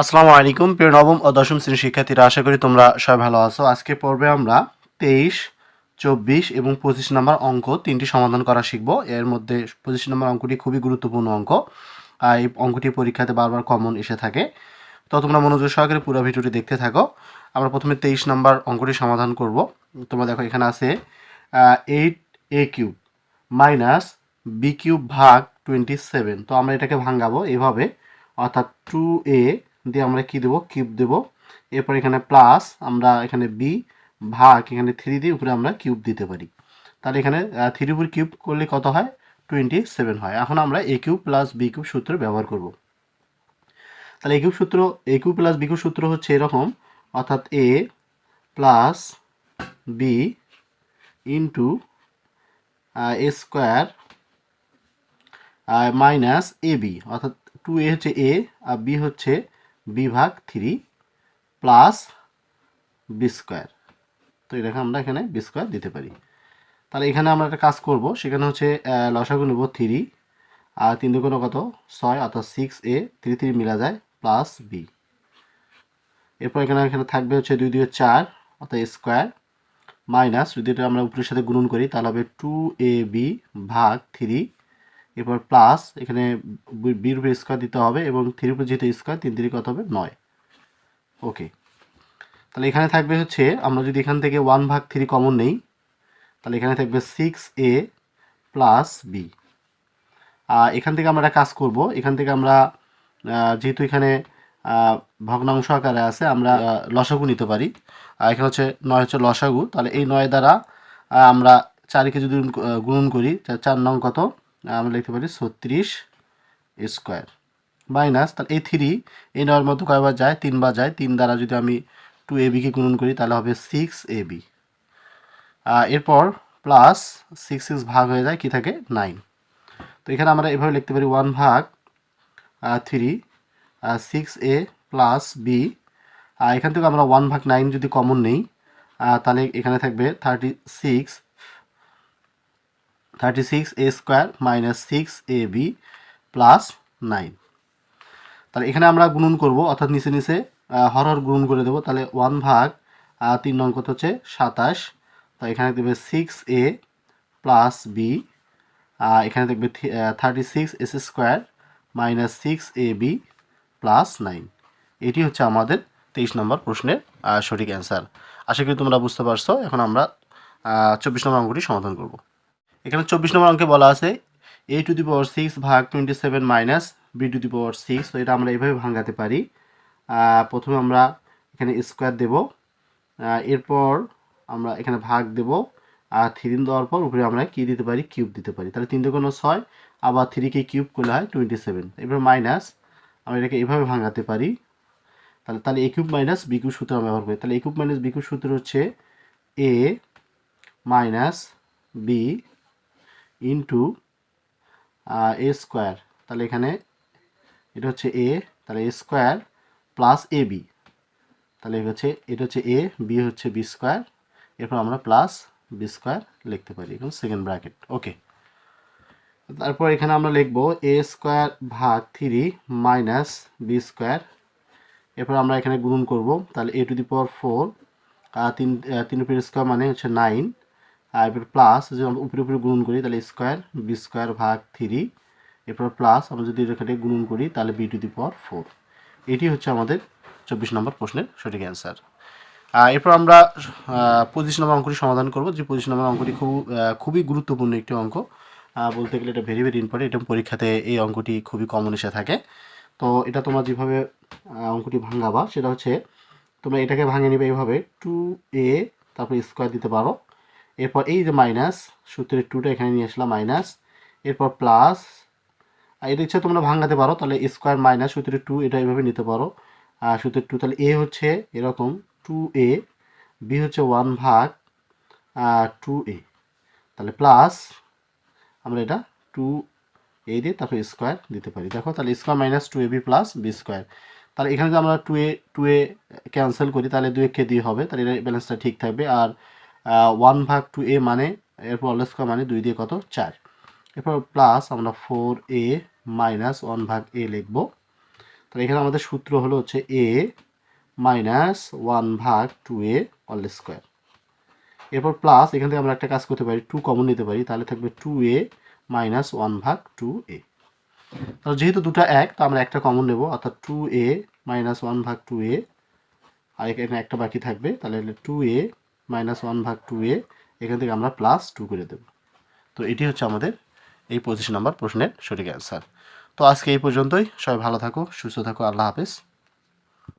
আসসালামু আলাইকুম, প্রিয় নবম ও দশম শ্রেণির শিক্ষার্থীরা, আশা করি তোমরা সবাই ভালো আছো। আজকে পর্বে আমরা তেইশ, চব্বিশ এবং পঁচিশ নম্বর অঙ্ক তিনটি সমাধান করা শিখব। এর মধ্যে পঁচিশ নম্বর অঙ্কটি খুবই গুরুত্বপূর্ণ অঙ্ক। আর এই অঙ্কটি পরীক্ষাতে বারবার কমন এসে থাকে। তো তোমরা মনোযোগ সহকারে পুরো ভিডিওটি দেখতে থাকো। আমরা প্রথমে তেইশ নম্বর অঙ্কটি সমাধান করব। তোমরা দেখো, এখানে আছে eight A cube minus B cube ভাগ টোয়েন্টি সেভেন তো আমরা এটাকে ভাঙাবো এভাবে, অর্থাৎ টু এ দিয়ে আমরা কি দেবো? কিউব দেবো। এরপর এখানে প্লাস আমরা এখানে বি ভাগ এখানে থ্রি দিয়ে উপরে আমরা কিউব দিতে পারি। তাহলে এখানে থ্রি উপর কিউব করলে কত হয়? টোয়েন্টি সেভেন হয়। এখন আমরা A cube plus B cube সূত্র ব্যবহার করব। তাহলে এ কিউব সূত্র A cube plus B cube সূত্র হচ্ছে এরকম, অর্থাৎ A plus B into A square minus A B অর্থাৎ টু এ হচ্ছে এ আর বি হচ্ছে বি ভাগ থ্রি প্লাস বি স্কোয়ার। তো এটাকে আমরা এখানে বি স্কোয়ার দিতে পারি। তাহলে এখানে আমরা একটা কাজ করব, সেখানে হচ্ছে লসাগু নেব থ্রি, আর তিন দুগুণ কত? ছয়, অর্থাৎ সিক্স এ থ্রি থ্রি মিলা যায় প্লাস বি এরপর এখানে এখানে থাকবে হচ্ছে দুই দুই চার, অর্থাৎ স্কোয়ার মাইনাস, যদি এটা আমরা উপরের সাথে গুণন করি, তাহলে হবে টু এ বি ভাগ থ্রি এরপর প্লাস, এখানে বির উপরে স্কোয়ার দিতে হবে এবং থ্রির উপরে যেহেতু স্কোয়ার, তিন তিরি কত হবে নয়। ওকে। তাহলে এখানে থাকবে হচ্ছে, আমরা যদি এখান থেকে ওয়ান ভাগ থ্রি কমন নেই, তাহলে এখানে থাকবে সিক্স এ প্লাস বি। এখান থেকে আমরা একটা কাজ করব, এখান থেকে আমরা যেহেতু এখানে ভগ্নাংশ আকারে আছে, আমরা লসাগু নিতে পারি। আর এখানে হচ্ছে নয় হচ্ছে লসাগু, তাহলে এই নয় দ্বারা আমরা চারিকে যদি গুণ- গুণন করি চার নং কত? আমরা লিখতে পারি ছত্রিশ স্কোয়ার। মাইনাস, তাহলে এই থ্রি এই নয়ের মধ্যে কয়বার যায়? তিনবার যায়। তিন দ্বারা যদি আমি টু এ বিকে গুণন করি, তাহলে হবে সিক্স এ বি এরপর প্লাস সিক্স সিক্স ভাগ হয়ে যায়, কি থাকে? নাইন তো এখানে আমরা এভাবে লিখতে পারি ওয়ান ভাগ three six A plus B এখান থেকে আমরা ওয়ান ভাগ নাইন যদি কমন নেই তাহলে এখানে থাকবে thirty six thirty six A square minus six A B plus nine তাহলে এখানে আমরা গুণন করব অর্থাৎ নিচে নিচে আহ, হর হর গুণন করে দেবো। তাহলে ওয়ান ভাগ তিন নং কত হচ্ছে? সাতাশ। তো এখানে দেবে সিক্স এ প্লাস বি এখানে দেখবে thirty six S square minus six A B plus nine এটি হচ্ছে আমাদের তেইশ নম্বর প্রশ্নের সঠিক অ্যান্সার আশা করি তোমরা বুঝতে পারছ। এখন আমরা চব্বিশ নম্বর অঙ্কটি সমাধান করব। এখানে চব্বিশ নম্বর অঙ্কে বলা আছে A to the power six ভাগ twenty seven minus B to the power six তো এটা আমরা এইভাবে ভাঙাতে পারি। প্রথমে আমরা এখানে স্কোয়ার দেব এরপর আমরা এখানে ভাগ দেব, আর থ্রি দিন দেওয়ার পর উপরে আমরা কি দিতে পারি? কিউব দিতে পারি। তাহলে তিন কোনো ছয়, আবার থ্রিকে কিউব করলে হয় টোয়েন্টি সেভেন এবার মাইনাস আমরা এটাকে এভাবে ভাঙাতে পারি। তাহলে তাহলে A cube minus B cube সূত্র আমরা ব্যবহার করি। তাহলে A cube minus B cube সূত্র হচ্ছে A minus B into A square তাহলে এখানে এটা হচ্ছে এ তাহলে A square plus A B তাহলে হচ্ছে, এটা হচ্ছে এ বি হচ্ছে বি স্কোয়ার এরপর আমরা প্লাস বি স্কোয়ার লিখতে পারি এখন সেকেন্ড ব্র্যাকেট ওকে তারপর এখানে আমরা লিখব এ স্কোয়ার ভাগ থ্রি মাইনাস বি স্কোয়ার এরপর আমরা এখানে গুণন করব। তাহলে এ টু দি পাওয়ার ফোর তিন তিন উপরে স্কোয়ার মানে হচ্ছে নাইন এরপর প্লাস যদি আমরা উপরে উপরে গুণন করি, তাহলে স্কোয়ার বি স্কোয়ার ভাগ থ্রি এরপর প্লাস আমরা যদি এখানে গুণন করি, তাহলে B to the power four এটি হচ্ছে আমাদের চব্বিশ নম্বর প্রশ্নের সঠিক অ্যান্সার এরপর আমরা পঁচিশ নম্বর অঙ্কটি সমাধান করব। যে পঁচিশ নম্বর অঙ্কটি খুব খুবই গুরুত্বপূর্ণ একটি অঙ্ক। বলতে গেলে এটা ভেরি ভেরি ইম্পর্টেন্ট এটা পরীক্ষাতে এই অঙ্কটি খুবই কমন এসে থাকে। তো এটা তোমরা যেভাবে অঙ্কটি ভাঙাবা, সেটা হচ্ছে তোমরা এটাকে ভাঙে নিবে এইভাবে টু এ তারপর স্কোয়ার দিতে পারো। এরপর এই যে মাইনাস সূত্রের টুটা এখানে নিয়ে আসলাম মাইনাস এরপর প্লাস এটা ইচ্ছা তোমরা ভাঙাতে পারো, তাহলে স্কোয়ার মাইনাস সূত্রের টু এটা এইভাবে নিতে পারো। আর সূত্রের টু তাহলে এ হচ্ছে এরকম টু এ বি হচ্ছে ওয়ান ভাগ টু এ তাহলে প্লাস আমরা এটা টু এ দিয়ে তারপরে স্কোয়ার দিতে পারি। দেখো তাহলে square minus two A B plus B square তাহলে এখানে যদি আমরা two A two A cancel করি, তাহলে দুই কে দিয়ে হবে, তাহলে এর ব্যালেন্সটা ঠিক থাকবে। আর ওয়ান ভাগ টু এ মানে এরপর অল স্কোয়ার মানে দুই দিয়ে কত? চার। এরপর প্লাস আমরা ফোর এ মাইনাস ওয়ান ভাগ এ লিখব। তাহলে এখানে আমাদের সূত্র হলো হচ্ছে এ মাইনাস ওয়ান ভাগ টু এ অল স্কোয়ার এরপর প্লাস এখান থেকে আমরা একটা কাজ করতে পারি টু কমন নিতে পারি, তাহলে থাকবে টু এ মাইনাস ওয়ান ভাগ টু এ তাহলে যেহেতু দুটো এক, তো আমরা একটা কমন নেব, অর্থাৎ টু এ মাইনাস ওয়ান ভাগ টু এ আর এখানে একটা বাকি থাকবে, তাহলে টু এ মাইনাস ওয়ান ভাগ টু এ, এখান থেকে আমরা প্লাস টু করে দেব। তো এটি হচ্ছে আমাদের এই পঁচিশ নম্বর প্রশ্নের সঠিক অ্যান্সার। তো আজকে এই পর্যন্তই। সবাই ভালো থাকো, সুস্থ থাকো, আল্লাহ হাফেজ।